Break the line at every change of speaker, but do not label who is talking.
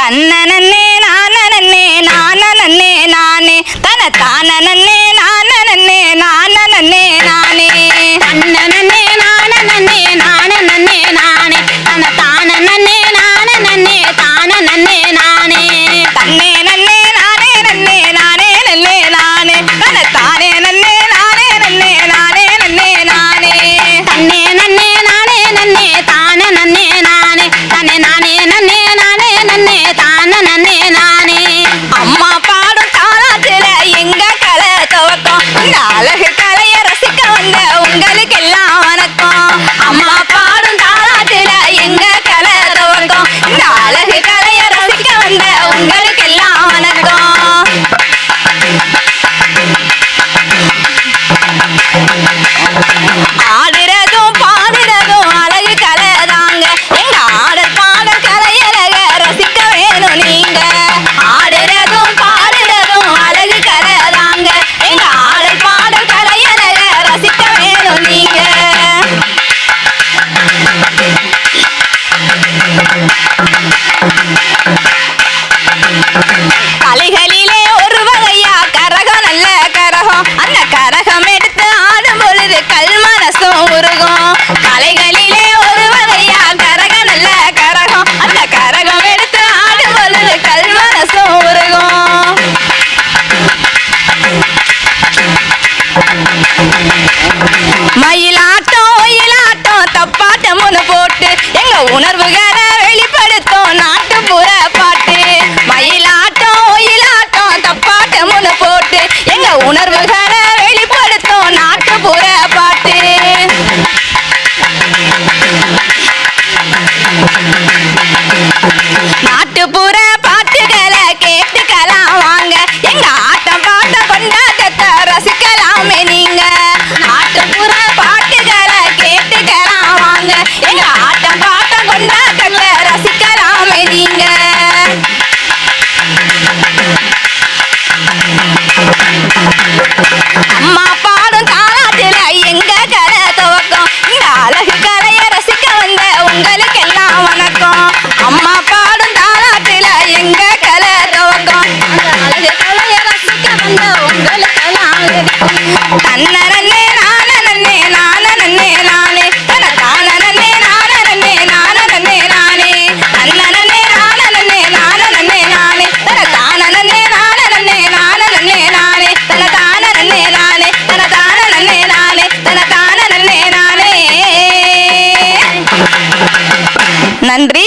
தன்னனன்னே நானனன்னே நானனன்னே நானே தன தானனன்னே ஆடுறதும் பாடுறதும் அழகு கலை தாங்க எங்க ஆடல் பாடல் கலையழக ரசிக்க வேணும் நீங்க. ஆடுறதும் பாடுறதும் கலைகள் உருகும். மலைகளிலே ஒருவதையா கரகம்? நல்ல கரகம். அந்த கரகம் எடுத்து ஆடுவது கல்மனசும் உருகும். நன்றி